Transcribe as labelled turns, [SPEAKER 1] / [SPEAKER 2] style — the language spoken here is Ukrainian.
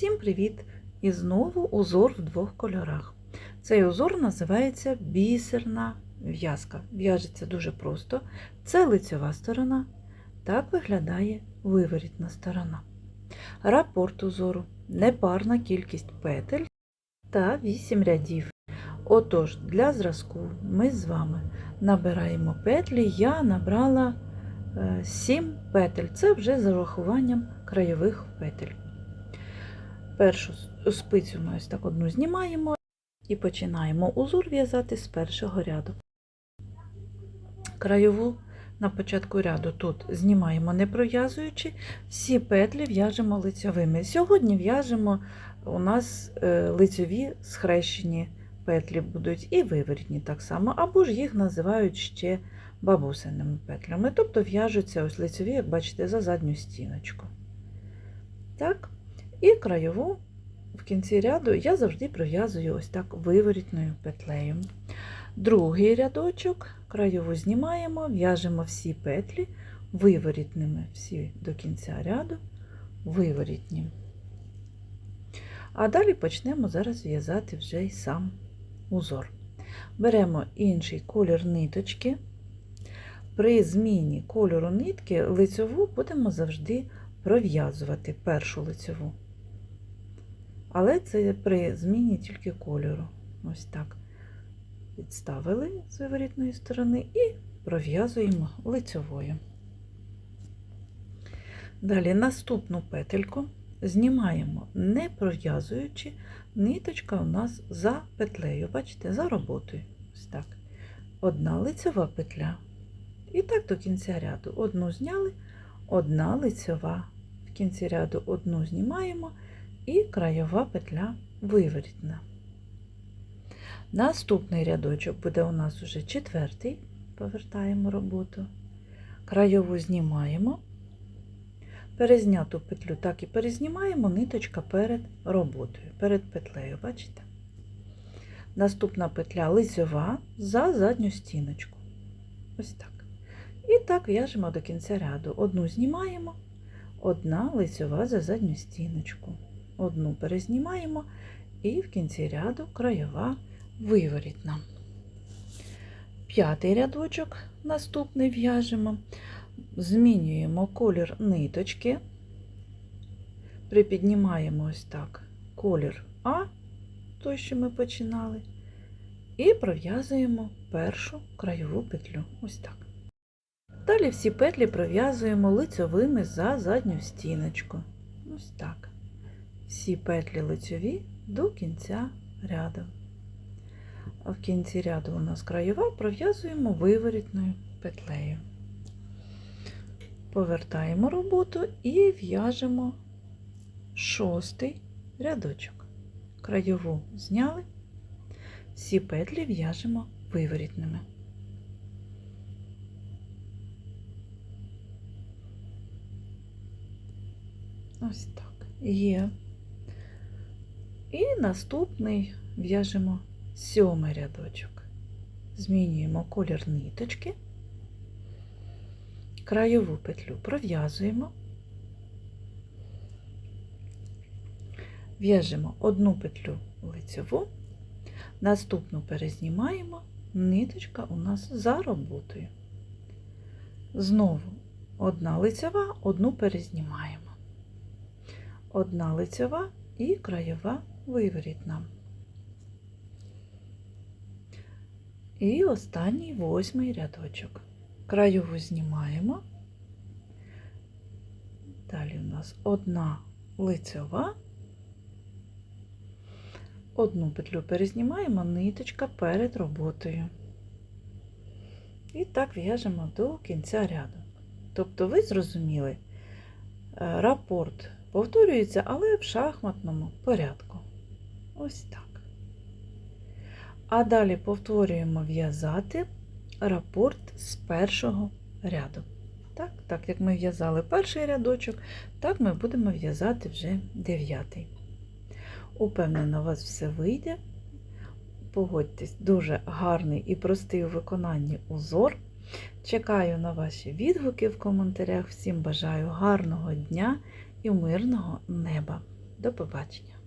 [SPEAKER 1] Всім привіт! І знову узор в двох кольорах. Цей узор називається бісерна в'язка. В'яжеться дуже просто. Це лицьова сторона. Так виглядає виворітна сторона. Рапорт узору непарна кількість петель та 8 рядів. Отож, для зразку ми з вами набираємо петлі. Я набрала 7 петель. Це вже з урахуванням краєвих петель. Першу спицю ми ось так одну знімаємо і починаємо узор в'язати з першого ряду. Краєву на початку ряду тут знімаємо не пров'язуючи, всі петлі в'яжемо лицьовими. Сьогодні в'яжемо у нас лицьові схрещені петлі будуть і виворітні так само, або ж їх називають ще бабусиними петлями. Тобто в'яжуться ось лицьові, як бачите, за задню стіночку. Так. І краєву в кінці ряду я завжди пров'язую ось так виворітною петлею. Другий рядочок краєву знімаємо, в'яжемо всі петлі виворітними, всі до кінця ряду виворітні. А далі почнемо зараз в'язати вже й сам узор. Беремо інший колір ниточки. При зміні кольору нитки лицьову будемо завжди пров'язувати першу лицьову. Але це при зміні тільки кольору. Ось так. Відставили з виворітної сторони і пров'язуємо лицьовою. Далі наступну петельку знімаємо, не пров'язуючи, ниточка у нас за петлею. Бачите, за роботою. Ось так. Одна лицьова петля. І так до кінця ряду. Одну зняли, одна лицьова. В кінці ряду одну знімаємо і краєва петля виворітна. Наступний рядочок буде у нас уже четвертий, повертаємо роботу, краєву знімаємо, перезняту петлю так і перезнімаємо ниточка перед роботою, перед петлею, бачите? Наступна петля лицьова за задню стіночку. Ось так. І так в'яжемо до кінця ряду. Одну знімаємо, одна лицьова за задню стіночку. Одну перезнімаємо і в кінці ряду краєва виворітна. П'ятий рядочок наступний в'яжемо, змінюємо колір ниточки, припіднімаємо ось так колір А, той, що ми починали, і пров'язуємо першу краєву петлю. Ось так. Далі всі петлі пров'язуємо лицьовими за задню стіночку. Ось так. Всі петлі лицьові до кінця ряду. В кінці ряду у нас краєва пров'язуємо виворітною петлею. Повертаємо роботу і в'яжемо шостий рядочок. Краєву зняли, всі петлі в'яжемо виворітними. Ось так. Є. І наступний в'яжемо сьомий рядочок. Змінюємо колір ниточки, краєву петлю пров'язуємо, в'яжемо одну петлю лицьову, наступну перезнімаємо, ниточка у нас за роботою. Знову одна лицьова, одну перезнімаємо. Одна лицьова і краєва виворітна. І останній восьмий рядочок. Краєву знімаємо. Далі у нас одна лицьова, одну петлю перезнімаємо, ниточка перед роботою. І так в'яжемо до кінця ряду. Тобто, ви зрозуміли, рапорт повторюється, але в шахматному порядку. Ось так. А далі повторюємо в'язати рапорт з першого ряду. Так, так як ми в'язали перший рядочок, так ми будемо в'язати вже дев'ятий. Упевнена, у вас все вийде. Погодьтесь, дуже гарний і простий у виконанні узор. Чекаю на ваші відгуки в коментарях. Всім бажаю гарного дня і мирного неба! До побачення!